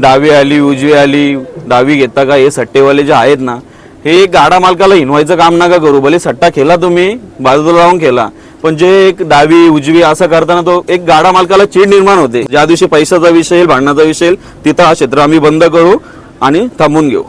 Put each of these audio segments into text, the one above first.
डावी आली उजवी आली डावी घेता का? हे सट्टेवाले जे आहेत ना हे गाडा मालकाला हिनवायचं काम नका करू. भले सट्टा खेळा तुम्ही बाजूला लावून खेळा पण जे एक डावी उजवी असं करताना तो एक गाडा मालकाला चीड निर्माण होते. ज्या दिवशी पैशाचा विषय येईल भांडणाचा विषय येईल तिथं हा क्षेत्र आम्ही बंद करू आणि थांबून घेऊ.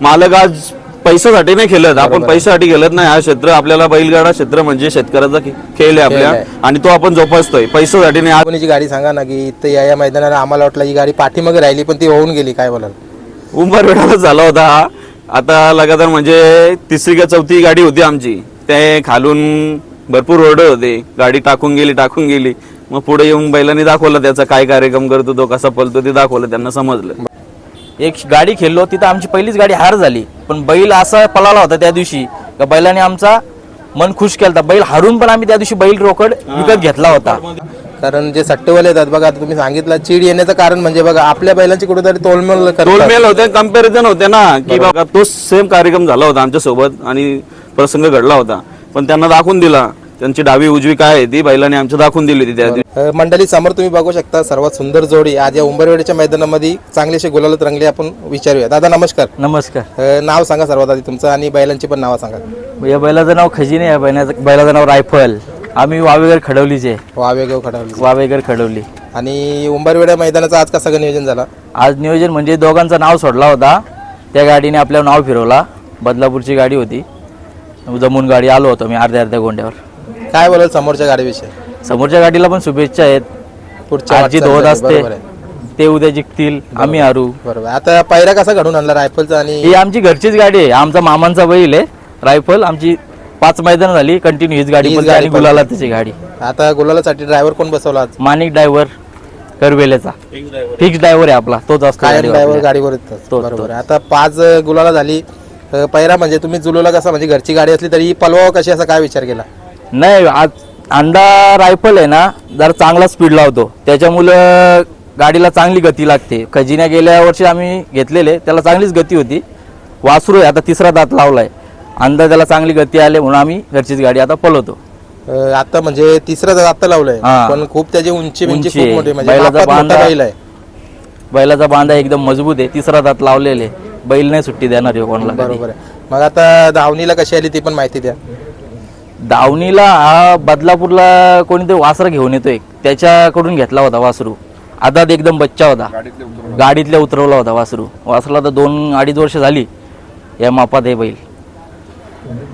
मालक आज पैशासाठी नाही खेळत. आपण पैशासाठी खेळत नाही. हा क्षेत्र आपल्याला बैलगाडा क्षेत्र म्हणजे शेतकऱ्याचा खे- खेळ आहे आपल्या. आणि तो आपण जोपासतोय. पैशासाठी नाही. कोणीची गाडी सांगा ना की इथं या या मैदानाला आम्हाला वाटलं ही गाडी पाठीमागे राहिली पण ती होऊन गेली. काय बोलाल? उंबरवेडाला झाला होता हा. आता लगातार म्हणजे तिसरी का चौथी गाडी होती आमची. ते खालून भरपूर रोड होते. गाडी टाकून गेली टाकून गेली. मग पुढे येऊन बैलांनी दाखवलं त्याचा काय कार्यक्रम करतो तो कसा पळतो ते दाखवलं. त्यांना समजलं. एक गाडी खेळलो तिथं आमची पहिलीच गाडी हार झाली. पण बैल असा पळाला होता त्या दिवशी का बैलाने आमचा मन खुश केला बैल हारून पण आम्ही त्या दिवशी बैल रोकड विकत घेतला होता. कारण जे सट्टेवाले येतात बघा आता तुम्ही सांगितलं चीड येण्याचं कारण म्हणजे बघा आपल्या बैलांची कुठेतरी तोलमेल करतात. टोलमेल होते कंपॅरिझन होते ना की बाबा तो सेम कार्यक्रम झाला होता आमच्यासोबत आणि प्रसंग घडला होता. पण त्यांना दाखवून दिला. त्यांची डावी उजवी काय आहे ती बैलाने आमच्या दाखवून दिली होती त्या दिवशी. अ, मंडळी समोर तुम्ही बघू शकता सर्वात सुंदर जोडी. आज या उंबरवेडच्या मैदानामध्ये चांगलेसे गुलालत रंगले आपण विचारूया. दादा नमस्कार. नमस्कार. अ, नाव सांगा सर्वात आधी तुमचं आणि बैलांची पण नावं सांगा. या बैलाचं नाव खजिने या बैलाचं बैलाचं नाव रायफल. आम्ही वावेगर खडवलीचे. वावेगाव खडावली वावेगर खडवली. आणि उंबरवेड्या मैदानाचं आज का सगळं नियोजन झालं? आज नियोजन म्हणजे दोघांचं नाव सोडला होता. त्या गाडीने आपल्यावर नाव फिरवला. बदलापूरची गाडी होती. जमून गाडी आलो होतो मी अर्ध्या अर्ध्या गोंड्यावर. काय बोलाल समोरच्या गाडीविषयी? समोरच्या गाडीला पण शुभेच्छा आहेत. पुढच्या आजची धोद वाटचालीसाठी, असते. बरोबर आहे. ते उद्या जिंकतील. आम्ही हारू. बरोबर. आता पायरा कसा घडून आणला रायफलचा आणि ही आमची घरचीच गाडी आहे. आमचा मामांचा बैल आहे. रायफल आमची पाच मैदान झाली. कंटिन्यू हीच गाडी हीच पळते गाडी आणि गुलाला त्याची गाडी. आता गुलालासाठी ड्रायव्हर कोण बसवला आज? माणिक ड्रायव्हर करवेलेचा. फिक्स ड्रायव्हर आहे आपला. तोच असतो काय गाडीवर ड्रायव्हर आपल्या. गाडीवर येतात. तो- बरोबर आहे. आता पाच अ, गुलाला झाली. अ, पहिरा म्हणजे तुम्ही जुलूला कसा म्हणजे घरची गाडी असली तरी पलवाव कशी असा काय विचार केला? नाही आज अंडा रायफल आहे ना जरा चांगला स्पीड लावतो. त्याच्यामुळं गाडीला चांगली गती लागते. खजिन्या गेल्या वर्षी आम्ही घेतलेले त्याला चांगलीच गती होती. वासरू आहे आता तिसरा दात लावलाय. अंडा त्याला चांगली गती आले म्हणून आम्ही घरचीच गाडी आता पळवतो अ, आता म्हणजे तिसरा आता लावलंय. हा. पण खूप त्याची उंची उंची उंची खूप आहे. मोठी म्हणजे बैलाचा मापात मोठा बांधा- बैल आहे. बैलाचा बांधा एकदम मजबूत आहे. तिसरा दात लावलेले. बैल नाही सुट्टी देणार आहे कोणाला कधी. बरोबर आहे. मग आता धावणीला कशी आली ती पण माहिती द्या. दावणीला हा बदलापूरला कोणीतरी वासरा घेऊन येतोय. त्याच्याकडून घेतला होता वासरू. आदात एकदम बच्चा होता. गाडीतल्या उतरवला होता. वासरू. वासरला तर दोन अडीच वर्ष झाली. या मापात हे बैल.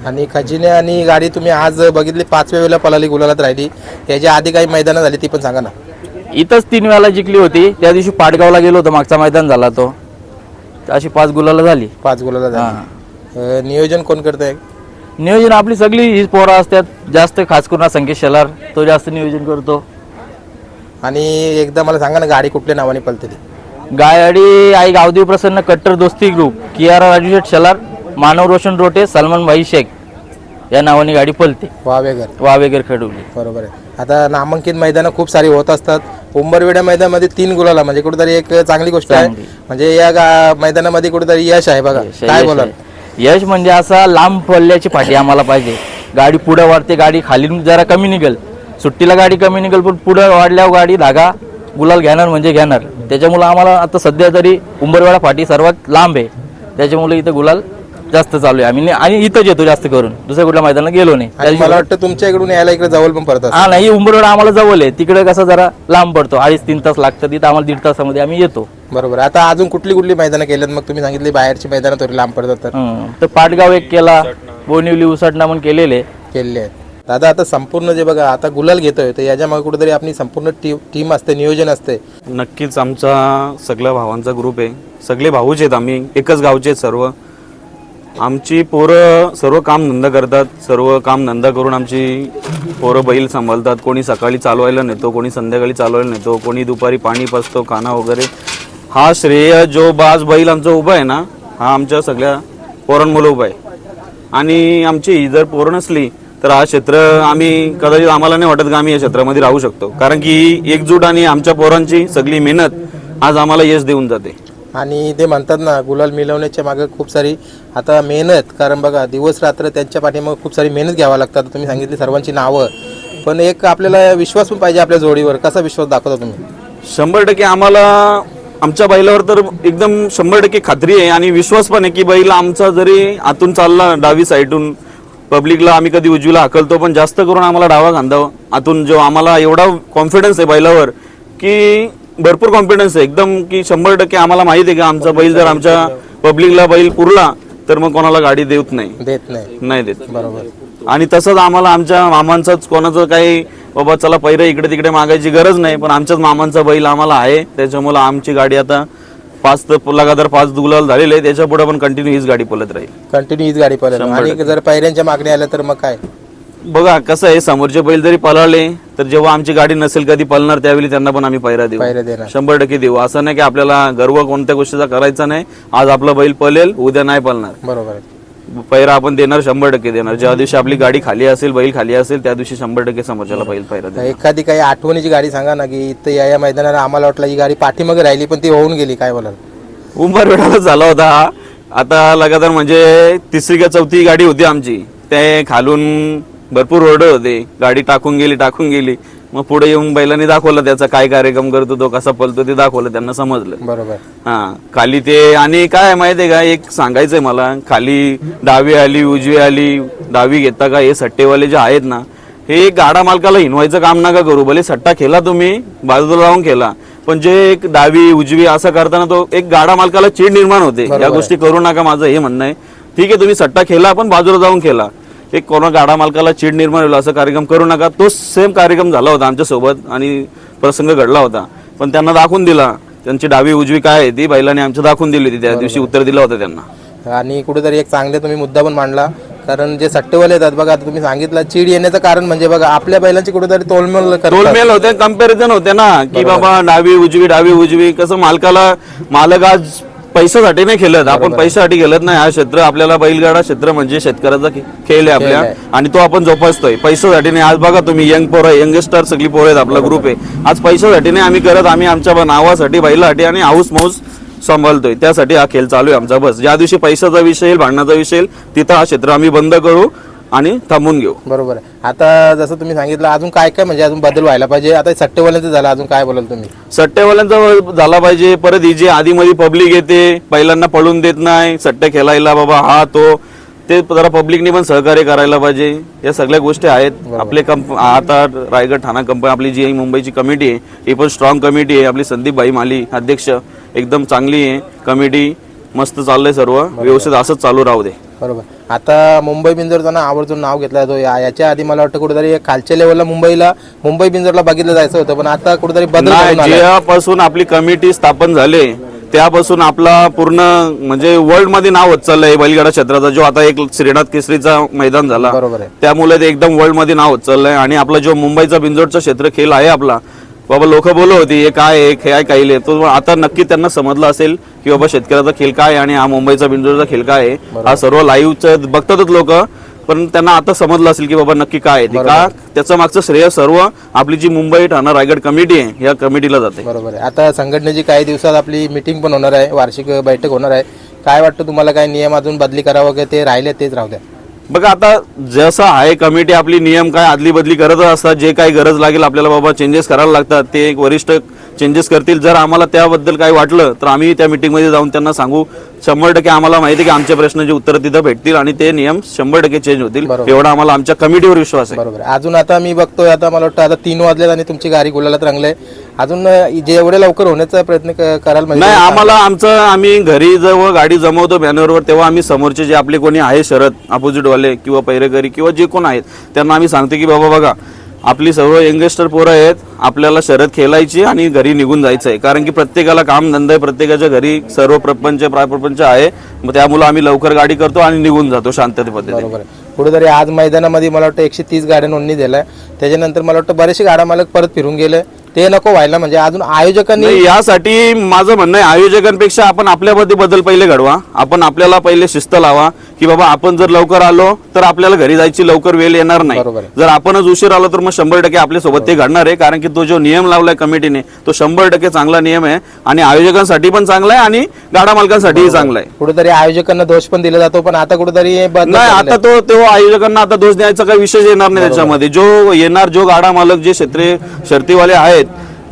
आणि खजिने आणि गाडी तुम्ही आज बघितली पाचव्या वेळेला पळाली गुलालात राहिली. याच्या आधी काही मैदानं झाली ती पण सांगा ना. इथंच तीन वेळाला जिंकली होती. त्या दिवशी पाटगावला गेलो होतो. मागचा मैदान झाला तो. अशी पाच गुलाला झाली. पाच गुलाला झाली. नियोजन कोण करतंय? नियोजन आपली सगळी हीच पोरं असतात. जास्त खास करून हा संकेत शेलार तो जास्त नियोजन करतो. आणि एकदा मला सांगा ना गाडी कुठल्या नावाने पळते ती? गाडी आई गावदेव प्रसन्न कट्टर दोस्ती ग्रुप कियारा राजू शेठ शेलार मानव रोशन रोटे सलमान भाई शेख या नावाने गाडी पलते वावेगर वावेगर खडवली बरोबर आहे. आता नामांकित मैदानं खूप सारी होत असतात. उंबरवेड्या मैदानामध्ये तीन गुलाला म्हणजे कुठेतरी एक चांगली गोष्ट आहे. चांगली. म्हणजे या गा- मैदानामध्ये कुठेतरी यश आहे बघा. यश काय आहे, बोलाल? आहे. यश म्हणजे असा लांब पल्ल्याची पाठी आम्हाला पाहिजे. गाडी पुढे वाढते गाडी खाली जरा कमी निघेल. सुट्टीला गाडी कमी निघल पण पुढं वाढल्यावर गाडी धागा गुलाल घेणार म्हणजे घेणार. त्याच्यामुळे आम्हाला आता सध्या तरी उंबरवाडा फाटी सर्वात लांब आहे. त्याच्यामुळे इथं गुलाल जास्त चालू आहे. आम्ही आणि इथंच येतो जास्त करून. दुसऱ्या कुठल्या मैदानात गेलो नाही. आणि मला वाटतं तुमच्या इकडून यायला इकडे जवळ पण पडतात. हा नाही उंबरवाडा आम्हाला जवळ आहे. तिकडे कसं जरा लांब पडतो. अडीच तीन तास लागतं तिथं आम्हाला दीड तासामध्ये आम्ही येतो. बरोबर. आता अजून कुठली कुठली मैदानं केल्यात मग तुम्ही सांगितली बाहेरची मैदानं थोडी लांब पडतात तर. हं. तर पाटगाव एक केला. बोनिवली उसाटणा पण केलेले. केलेले आहेत. दादा आता संपूर्ण जे बघा आता गुलाल घेतोय. तर याच्या मागे कुठेतरी आपली संपूर्ण टीम टीम असते नियोजन असते. नक्कीच आमचा सगळ्या भावांचा ग्रुप आहे. सगळे भाऊच आहेत आम्ही. एकच गावचे आहेत सर्व. आमची पोरं सर्व काम धंदा करतात सर्व काम धंदा करून आमची पोरं बैल सांभाळतात. कोणी सकाळी चालवायला नेतो कोणी संध्याकाळी चालवायला नेतो कोणी दुपारी पाणी पाजतो खाना वगैरे. हा श्रेय जो बाज बैल आमचा उभा आहे ना हा आमच्या सगळ्या पोरांमुळे उभा आहे. आणि आमची जर पोरं नसली तर हा क्षेत्र आम्ही कदाचित आम्हाला नाही वाटत का आम्ही या क्षेत्रामध्ये राहू शकतो. कारण की एकजूट आणि आमच्या पोरांची सगळी मेहनत आज आम्हाला यश देऊन जाते. आणि ते म्हणतात ना गुलाल मिळवण्याच्या मागे खूप सारी आता मेहनत. कारण बघा दिवस रात्र त्यांच्या पाठीमागे खूप सारी मेहनत घ्यावा लागतात तुम्ही सांगितली सर्वांची नावं. पण एक आपल्याला विश्वास पण पाहिजे आपल्या जोडीवर. कसा विश्वास दाखवता तुम्ही? शंभर टक्के आम्हाला आमच्या बैलावर तर एकदम शंभर टक्के खात्री आहे. आणि विश्वास पण आहे की बैल आमचा जरी आतून चालला डावी साईडून पब्लिकला आम्ही कधी उजवीला हाकलतो पण जास्त करून आम्हाला डावा खांदा आतून जो आम्हाला एवढा कॉन्फिडन्स आहे बैलावर की भरपूर कॉन्फिडन्स आहे. एकदम की शंभर टक्के आम्हाला माहिती आहे की आमचा बैल जर आमच्या पब्लिकला बैल पुरला तर मग कोणाला गाडी देत नाही. देत नाही. नाही देत. बरोबर. आणि तसंच आम्हाला आमच्या मामांचाच कोणाचं काही बाबा चला पहिलं इकडे तिकडे मागायची गरज नाही पण आमच्याच मामांचा बैल आम्हाला आहे. त्याच्यामुळे आमची गाडी आता पाच तर लगातार पाच दुलाल झालेले आहे त्याच्या पुढे पण कंटिन्यू हीच गाडी पलत राहील. कंटिन्यू हीच गाडी पळत आणि जर पायऱ्यांच्या मागणी आल्या तर मग काय? बघा कसं आहे समोरचे बैल जरी पळाले तर जेव्हा आमची गाडी नसेल कधी पळणार त्यावेळी त्यांना पण आम्ही पैरा देऊ. पायऱ्या देणार. शंभर टक्के देऊ. असं नाही की आपल्याला गर्व कोणत्या गोष्टीचा करायचा नाही आज आपला बैल पळेल उद्या नाही पळणार. बरोबर. आहे पैरा आपण देणार शंभर टक्के देणार. ज्या दिवशी आपली गाडी खाली असेल बैल खाली असेल त्या दिवशी शंभर टक्के समोरच्याला बैल पैरा देणार. एखादी काही आठवणीची गाडी सांगा ना की इथं या या मैदानाला आम्हाला वाटलं ही गाडी पाठीमागे राहिली पण ती होऊन गेली काय बोलाल? उंबरवेडाला झाला होता. हा. आता लगातार म्हणजे तिसरी का चौथी गाडी होती आमची. ते खालून भरपूर ओरडत होते. गाडी टाकून गेली टाकून गेली. मग पुढे येऊन बैलांनी दाखवलं त्याचा काय कार्यक्रम करतो तो कसा पलतो ते दाखवलं त्यांना समजलं. बरोबर. हा खाली ते आणि काय माहितीये का एक सांगायचंय मला खाली डावी आली उजवी आली डावी घेता का हे सट्टेवाले जे आहेत ना हे गाडा मालकाला हिनवायचं काम नका करू भले सट्टा खेळा तुम्ही बाजूला लावून खेळा पण जे एक डावी उजवी असं करताना तो एक गाडा मालकाला चीड निर्माण होते. या गोष्टी करू नका माझं हे म्हणणं आहे. ठीक आहे तुम्ही सट्टा खेळा पण बाजूला जाऊन खेळा एक कोणा गाडा मालकाला चीड निर्माण होईल असं कार्यक्रम करू नका. तो सेम कार्यक्रम झाला होता आमच्यासोबत आणि प्रसंग घडला होता. पण त्यांना दाखवून दिला. त्यांची डावी उजवी काय आहे ती बैलाने आमच्या दाखवून दिली होती. त्या दिवशी उत्तर दिलं होतं त्यांना. आणि कुठेतरी एक चांगले तुम्ही मुद्दा पण मांडला. कारण जे सट्टेवाले येतात बघा आता तुम्ही सांगितलं चीड येण्याचं कारण म्हणजे बघा आपल्या बैलांची कुठेतरी तोलमेल तोलमेल होते कंपॅरिझन होते ना. की बाबा डावी उजवी डावी उजवी कसं मालकाला मालक आज पैशासाठी नाही खेळत. आपण पैशासाठी खेळत नाही. हा क्षेत्र आपल्याला बैलगाडा क्षेत्र म्हणजे शेतकऱ्याचा खे- खेळ आहे आपल्या. आणि तो आपण जोपासतोय. पैशासाठी नाही. आज बघा तुम्ही यंग पोरं यंगस्टर सगळी पोरं आहेत आपला ग्रुप आहे. आज पैशासाठी नाही. आम्ही करत. आम्ही आमच्या नावासाठी बैलासाठी आणि हाऊस मौस सांभाळतोय. त्यासाठी हा खेळ चालू आहे आमचा. बस. ज्या दिवशी पैशाचा विषय येईल भांडणाचा विषय येईल तिथं हा क्षेत्र आम्ही बंद करू. आणि थांबून घेऊ. बरोबर आहे. आता जसं तुम्ही सांगितलं अजून काय काय म्हणजे अजून बदल व्हायला पाहिजे? आता सट्टेवाल्यांचं झालं अजून काय बोलाल तुम्ही? सट्टेवाल्यांचा झाला पाहिजे. परत ही जी आधी मध्ये पब्लिक येते पहिल्यांदा पळून देत नाही. सट्टे खेळायला बाबा हा तो. ते जरा पब्लिकने पण सहकार्य करायला पाहिजे. या सगळ्या गोष्टी आहेत. आपले कंप आता रायगड ठाणा कंपनी आपली जी मुंबईची कमिटी आहे ही पण स्ट्रॉंग कमिटी आहे. आपली संदीप भाई माली अध्यक्ष एकदम चांगली आहे. कमिटी मस्त चाललंय सर्व. व्यवस्थित असंच चालू राहू दे. बरोबर. आता मुंबई बिंजोरचं ना आवर्जून नाव घेतलं जातो. या याच्या आधी मला वाटतं कुठेतरी खालच्या लेवलला मुंबईला मुंबई बिंजोरला बघितलं जायचं होतं. पण आता कुठेतरी बदल नाही घडून आलाय. जेव्हापासून आपली कमिटी स्थापन झाले त्यापासून आपला पूर्ण म्हणजे वर्ल्डमध्ये नाव होत चाललंय बैलगाडा क्षेत्राचा. जो आता एक श्रीनाथ केसरीचा मैदान झाला बरोबर आहे. त्यामुळे ते एकदम वर्ल्डमध्ये नाव होत चाललंय आणि आपला जो मुंबईचा बिंजोडचा क्षेत्र खेळ आहे आपला बाबा लोक बोलत होती हे काय हे काय काही तो आता नक्की त्यांना समजलं असेल की बाबा शेतकऱ्याचा खेळ काय आणि हा मुंबईचा बिंजोडचा खेळ काय आहे. हा सर्व लाईव्हच बघतातच लोक पण त्यांना आता समजलं असेल की बाबा नक्की काय आहे ते. का त्याचं मागचं श्रेय सर्व आपली जी मुंबई ठाणा रायगड कमिटी आहे या कमिटीला जाते. बरोबर आहे. आता संघटनेची काही दिवसात आपली मिटिंग पण होणार आहे वार्षिक बैठक होणार आहे. काय वाटतं तुम्हाला? काय नियम अजून बदली करावं की ते राहिले तेच राहू द्या? बघा आता जसं आहे कमिटी आपली नियम काय आदली बदली करतच असतात जे काही गरज लागेल आपल्याला बाबा चेंजेस करायला लागतात ते एक वरिष्ठ चेंजेस करतील. जर आम्हाला त्याबद्दल काही वाटलं तर आम्ही त्या मीटिंगमध्ये जाऊन त्यांना सांगू. शंभर टक्के आम्हाला माहिती आहे की आमच्या प्रश्नाची उत्तरं तिथं भेटतील आणि ते नियम शंभर टक्के चेंज होतील. एवढा आम्हाला आमच्या कमिटीवर विश्वास आहे. बरोबर. अजून आता मी बघतोय आता मला वाटतं आता तीन वाजलेत आणि तुमची गाडी गुलालात रंगले. अजून अं, जे एवढे लवकर होण्याचा प्रयत्न कराल म्हणजे नाही आम्हाला आमचं आम्ही घरी जेव्हा गाडी जमवतो बॅनरवर तेव्हा आम्ही समोरचे जे आपले कोणी आहे शरद अपोजिट वाले किंवा पैरेकरी किंवा जे कोण आहेत त्यांना आम्ही सांगतो की बाबा बघा आपली सर्व यंगस्टर पोरं आहेत आपल्याला शरद खेळायची आणि घरी निघून जायचं आहे. कारण की प्रत्येकाला काम धंदा आहे प्रत्येकाच्या घरी सर्व प्रपंच प्रायप्रपंच आहे. मग त्यामुळे आम्ही लवकर गाडी करतो आणि निघून जातो शांतते पद्धतीने. आहे. कुठेतरी आज मैदानामध्ये मला वाटतं एकशे तीस गाड्या नोंदणी दिल्या त्याच्यानंतर मला वाटतं बरेचसे गाड्या मालक परत फिरून गेले. ते नको व्हायला म्हणजे अजून आयोजकांनी नाही यासाठी माझं म्हणणं आहे आयोजकांपेक्षा आपण आपल्यामध्ये बदल पहिले घडवा. आपण आपल्याला पहिले शिस्त लावा की बाबा आपण जर लवकर आलो तर आपल्याला घरी जायची लवकर वेळ येणार नाही. बरोबर आहे. जर आपणच उशीर आलो तर मग शंभर टक्के आपल्यासोबत ते घडणार आहे कारण की तो जो नियम लावलाय कमिटीने तो शंभर टक्के चांगला नियम आहे आणि आयोजकांसाठी पण चांगला आहे आणि गाडा मालकांसाठीही चांगला आहे कुठेतरी आयोजकांना दोष पण दिला जातो पण आता कुठेतरी बदल नाही आता तो तो आयोजकांना आता दोष द्यायचा काही विषय येणार नाही त्याच्यामध्ये. जो येणार जो गाडा मालक जे क्षेत्रीय शर्तीवाले आहेत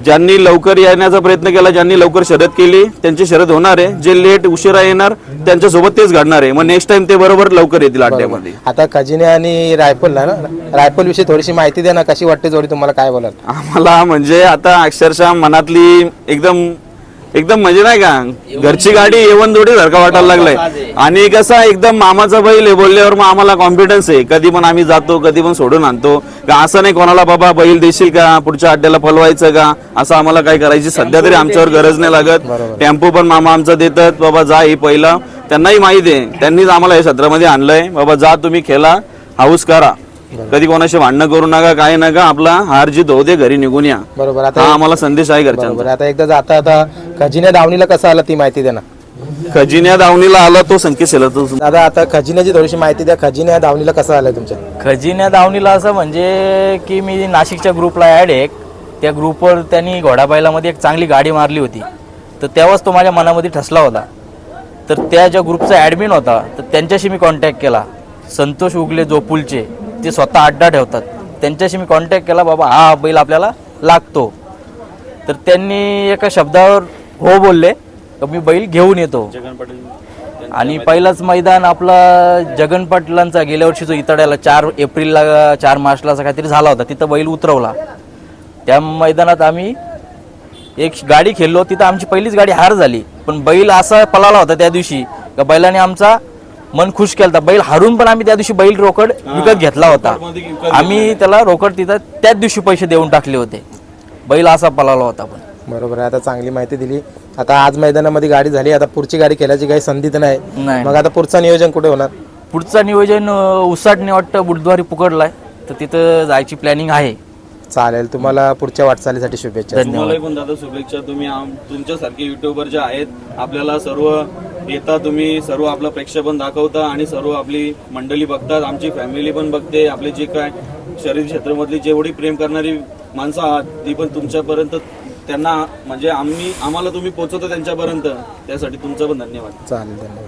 ज्यांनी लवकर येण्याचा प्रयत्न केला ज्यांनी लवकर शर्यत केली त्यांची शर्यत होणार आहे. जे लेट उशिरा येणार त्यांच्यासोबत तेच घडणार आहे. मग नेक्स्ट टाइम ते बरोबर लवकर येतील अड्ड्यामध्ये आता खजिने आणि रायफलला ना रायफल विषयी थोडीशी माहिती द्या ना कशी वाटते जोडी तुम्हाला काय बोलाल? आम्हाला म्हणजे आता अक्षरशः मनातली एकदम एकदम म्हणजे नाही का घरची गाडी येवन जोडी सारखा वाटायला लागलाय. आणि कसं एकदम मामाचा बैल आहे बोलल्यावर मग आम्हाला कॉन्फिडन्स आहे. कधी पण आम्ही जातो कधी पण सोडून आणतो. का असं नाही कोणाला बाबा बैल देशील का पुढच्या अड्ड्याला फलवायचं का असं आम्हाला काय करायची सध्या तरी आमच्यावर गरज नाही लागत. टेम्पो पण मामा आमचा देतात. बाबा जा ही पहिला. त्यांनाही माहिती आहे. त्यांनीच आम्हाला हे सत्रामध्ये आणलंय. बाबा जा तुम्ही खेळा हाऊस करा. कधी कोणाशी भांडणं करू नका काय नका आपला हार जीत होऊ दे घरी निघून या. बरोबर. हा आता आम्हाला संदेश आहे बरोबर. आता एकदा जाता आता खजिने दावणीला कसं आलं ती माहिती द्या ना खजिन्या दावणीला आला तो संकेत तो दादा आता खजिन्याची थोडीशी माहिती द्या. खजिने दावणीला कसं आलं तुमच्या? खजिन्या दावणीला असं म्हणजे की मी नाशिकच्या ग्रुपला ॲड आहे. एक. त्या ग्रुपवर त्यांनी घोडाबायलामध्ये एक चांगली गाडी मारली होती. तर तेव्हाच तो माझ्या मनामध्ये ठसला होता. तर त्या ज्या ग्रुपचा ॲडमिन होता तर त्यांच्याशी मी कॉन्टॅक्ट केला. संतोष उगले जोपुलचे. ते स्वतः अड्डा ठेवतात. त्यांच्याशी मी कॉन्टॅक्ट केला बाबा हा बैल आपल्याला लागतो. तर त्यांनी एका शब्दावर हो बोलले तर मी बैल घेऊन येतो. आणि पहिलाच मैदान आपला जगन पाटलांचा गेल्या वर्षी जो इतड्याला चार एप्रिलला चार मार्चला असं काहीतरी झाला होता तिथं बैल उतरवला. त्या मैदानात आम्ही एक गाडी खेळलो तिथं आमची पहिलीच गाडी हार झाली. पण बैल असा पळाला होता त्या दिवशी का बैलाने आमचा मन खुश केला होता बैल हारून पण आम्ही त्या दिवशी बैल रोकड विकत घेतला होता. आम्ही त्याला रोकड तिथं त्याच दिवशी पैसे देऊन टाकले होते. बैल असा पळाला होता पण. बरोबर आहे. आता चांगली माहिती दिली. आता आज मैदानामध्ये गाडी झाली. आता पुढची गाडी खेळायची काही संधी तर नाही. नाही. मग आता पुढचं नियोजन कुठे होणार? पुढचं नियोजन अं, उसाटणे वाटतं बुधवारी पुकडलाय. तर तिथं जायची प्लॅनिंग आहे. चालेल. तुम्हाला पुढच्या वाटचालीसाठी शुभेच्छा. धन्यवाद. तुम्हालाही पण दादा शुभेच्छा. तुम्ही आम- तुमच्यासारखे युट्यूबर जे आहेत आपल्याला सर्व येता तुम्ही सर्व आपलं प्रेक्षेपण दाखवता आणि सर्व आपली मंडळी बघतात. आमची फॅमिली पण बघते आपले जे काय शरीर क्षेत्रामधली जेवढी प्रेम करणारी माणसं आहात ती पण तुमच्यापर्यंत त्यांना म्हणजे आम्ही आम्हाला तुम्ही पोहोचवता त्यांच्यापर्यंत त्यासाठी तुमचं पण धन्यवाद. चालेल धन्यवाद.